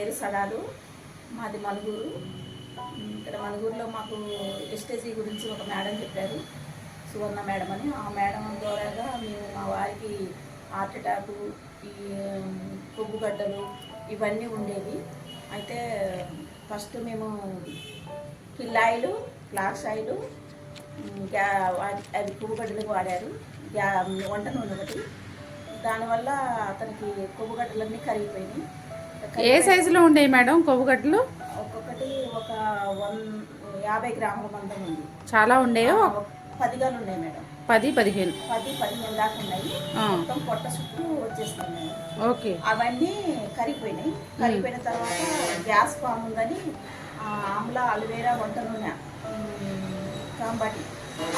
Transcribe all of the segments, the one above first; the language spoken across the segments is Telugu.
పేరు సడాలు. మాది మలుగురు. ఇక్కడ మలుగురులో మాకు ఎస్టేజీ గురించి ఒక మేడం చెప్పారు. సువర్ణ మేడం అని. ఆ మేడం ద్వారాగా మేము మా వారికి హార్ట్ అటాక్ ఈ కొబ్బుగడ్డలు ఇవన్నీ ఉండేవి. అయితే ఫస్ట్ మేము పిల్లాయిలు ఫ్లాక్స్ ఆయిలు గ్యా వా- అది కొవ్వుగడ్డలకు వాడారు. గ్యా వంట నూనె ఒకటి. దానివల్ల అతనికి కొబ్బుగడ్డలన్నీ కరిగిపోయినాయి. ఏ సైజులో ఉండేవి మేడం కొవ్వుగడ్డలు? ఒక్కొక్కటి ఒక వన్ యాభై గ్రాముల మందం ఉంది. చాలా ఉండేవో పదిగాలు ఉన్నాయి మేడం. పది పదిహేను. పది పదిహేను దాకా ఉన్నాయి. మొత్తం పొట్ట చుట్టూ వచ్చేస్తుంది మేడం. ఓకే. అవన్నీ కరిగిపోయినాయి. కరిగిపోయిన తర్వాత గ్యాస్ ఫామ్ ఉందని ఆమ్లా అలోవేరా వంట నూనె కాంబాటి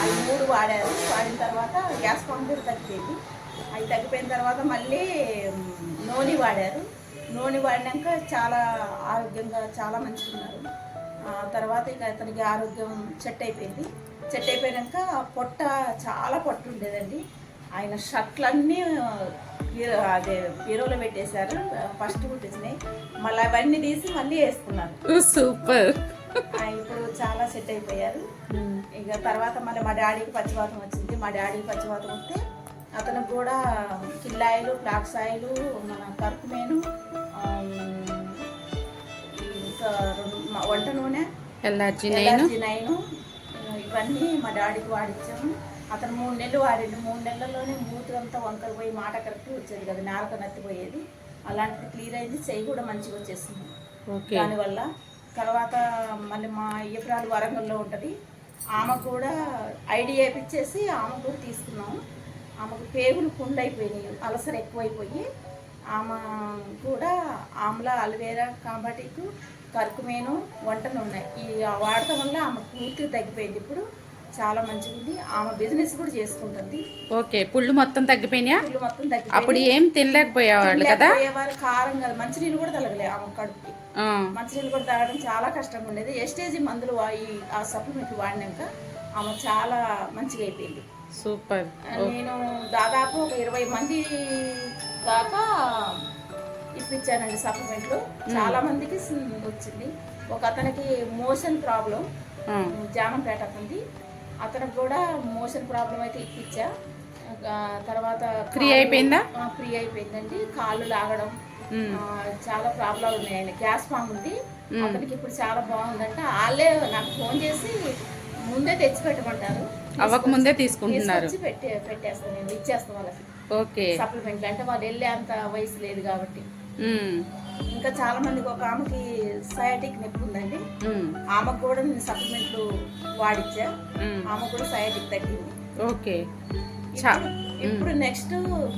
అవి మూడు వాడారు. వాడిన తర్వాత గ్యాస్ ఫామ్ కూడా తగ్గిపోయింది. అవి తగ్గిపోయిన తర్వాత మళ్ళీ నూనె వాడారు. నూనె వాడినాక చాలా ఆరోగ్యంగా చాలా మంచిగా ఉన్నారు తర్వాత ఇక అతనికి ఆరోగ్యం సెట్ అయిపోయింది సెట్ అయిపోయాక పొట్ట చాలా పొట్ట ఉండేదండి ఆయన షర్ట్లన్నీ హీరో అదే హీరోలో పెట్టేశారు. ఫస్ట్ కుట్టించినాయి మళ్ళీ అవన్నీ తీసి మళ్ళీ వేసుకున్నారు. సూపర్. ఇప్పుడు చాలా సెట్ అయిపోయారు ఇక తర్వాత మళ్ళీ మా డాడీకి పచ్చివాతం వచ్చింది. మా డాడీకి పచ్చివాతం వస్తే అతనికి కూడా కిల్లాయిలు ఫ్లాక్స్ ఆయిలు మన కర్కుమేను నూనె ఎల్లార్జీ నేను. ఇవన్నీ మా డాడీకి వాడిచ్చాము. అతను మూడు నెలలు వాడిండు. మూడు నెలల్లోనే మూతి అంతా వంకర పోయి మాట కరెక్ట్ వచ్చేది కదా నేలక నత్తిపోయేది. అలాంటిది క్లియర్ అయింది. చెయ్యి కూడా మంచిగా వచ్చేసింది. దానివల్ల తర్వాత మళ్ళీ మా ఇయపురాలు వరంగల్లో ఉంటుంది. ఆమె కూడా ఐడి వేయించేసి ఆమె కూడా తీసుకున్నాము. ఆమెకు పేగులు పుండైపోయినాయి. అలసర ఎక్కువైపోయి ఆమె కూడా ఆమ్ల అల్వేరా కాంబాటిక్ కరుకుమేను వంట నూనె ఈ వాడటం వల్ల ఆమె పూర్తిగా తగ్గిపోయింది. ఇప్పుడు చాలా మంచిగా ఉంది ఆమె బిజినెస్ కూడా చేసుకుంటుంది. ఓకే పుళ్ళు మొత్తం తగ్గిపోయినాయా? ఇల్లు మొత్తం అప్పుడు తగ్గిపోయింది ఏం తినలేకపోయేవాళ్ళు కదా? పోయేవారు కారం కదా. మంచినీళ్ళు కూడా తగలలే ఆమె కడుపుకి. మంచినీళ్ళు కూడా తాగడం చాలా కష్టంగా ఉండేది. ఎస్టేజీ మందులు వా- ఈ ఆ సప్లిమెంట్ వాడినాక ఆమె చాలా మంచిగా అయిపోయింది. సూపర్. నేను దాదాపు ఒక ఇరవై మంది దాకా ఇప్పించానండి సప్లిమెంట్లు చాలా మందికి వచ్చింది. ఒక అతనికి మోషన్ ప్రాబ్లం. జానంపేట ఉంది అతనికి కూడా మోషన్ ప్రాబ్లం అయితే ఇప్పించా. తర్వాత ఫ్రీ అయిపోయిందా? ఫ్రీ అయిపోయిందండి. కాళ్ళు లాగడం. చాలా ప్రాబ్లం ఉన్నాయి ఆయన గ్యాస్ ఫామ్ ఉంది అతనికి ఇప్పుడు చాలా బాగుందంట. వాళ్ళే నాకు ఫోన్ చేసి ముందే తెచ్చి పెట్టమంటారు అవ్వక ముందే తీసుకుంటున్నారు. పెట్టే పెట్టేస్తాను నేను. ఇచ్చేస్తాను వాళ్ళకి. ఓకే. సప్లిమెంట్ అంటే వాళ్ళు వెళ్ళే అంత వయసు లేదు కాబట్టి. ఇంకా చాలా మందికి ఒక ఆమెకి సయాటిక్ నొప్పి ఉందండి. ఆమెకు కూడా నేను సప్లిమెంట్లు వాడిచ్చా. ఆమె కూడా సయాటిక్ తగ్గింది. ఓకే. ఇప్పుడు- నెక్స్ట్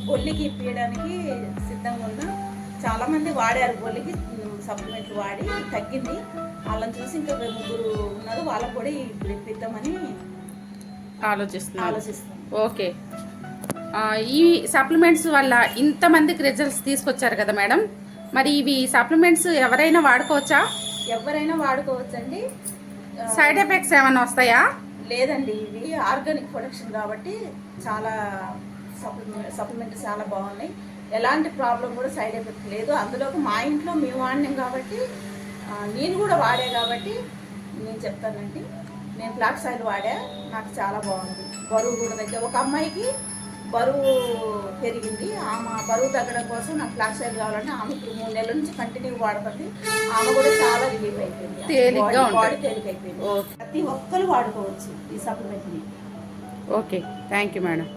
బొల్లికి ఇప్పించడానికి సిద్ధంగా ఉన్నా చాలా మంది వాడారు. బొల్లికి సప్లిమెంట్లు వాడి తగ్గింది. వాళ్ళని చూసి ఇంకా ముగ్గురు ఉన్నారు. వాళ్ళకు కూడా ఇప్పుడు ఇప్పిద్దామని ఆలోచిస్తున్నారు. ఆలోచిస్తాం ఓకే. ఈ సప్లిమెంట్స్ వల్ల ఇంతమందికి రిజల్ట్స్ తీసుకొచ్చారు కదా మేడం. మరి ఇవి సప్లిమెంట్స్ ఎవరైనా వాడుకోవచ్చా? ఎవరైనా వాడుకోవచ్చండి. సైడ్ ఎఫెక్ట్స్ ఏమైనా వస్తాయా? లేదండి ఇవి ఆర్గానిక్ ప్రొడక్షన్ కాబట్టి చాలా సప్లిమెంట్ సప్లిమెంట్ చాలా బాగున్నాయి. ఎలాంటి ప్రాబ్లం కూడా సైడ్ ఎఫెక్ట్ లేదు. అందులోకి మా ఇంట్లో మేము వాడినాం కాబట్టి నేను కూడా వాడా కాబట్టి నేను చెప్తానండి. నేను ఫ్లాక్స్ ఆయిల్ వాడా నాకు చాలా బాగుంది. బరువు కూడా దగ్గర ఒక అమ్మాయికి బరువు పెరిగింది. ఆమె బరువు తగ్గడం కోసం నాకు ఫ్లాక్స్ ఆయిల్ కావాలంటే ఆమె ఇప్పుడు మూడు నెలల నుంచి కంటిన్యూ వాడుతుంది ఆమె కూడా చాలా రిలీఫ్ అయిపోయింది. తేలిగ్గా బాడీ- తేలిక అయిపోయింది ప్రతి ఒక్కరు వాడుకోవచ్చు ఈ సప్లిమెంట్ని ఓకే. Thank you madam.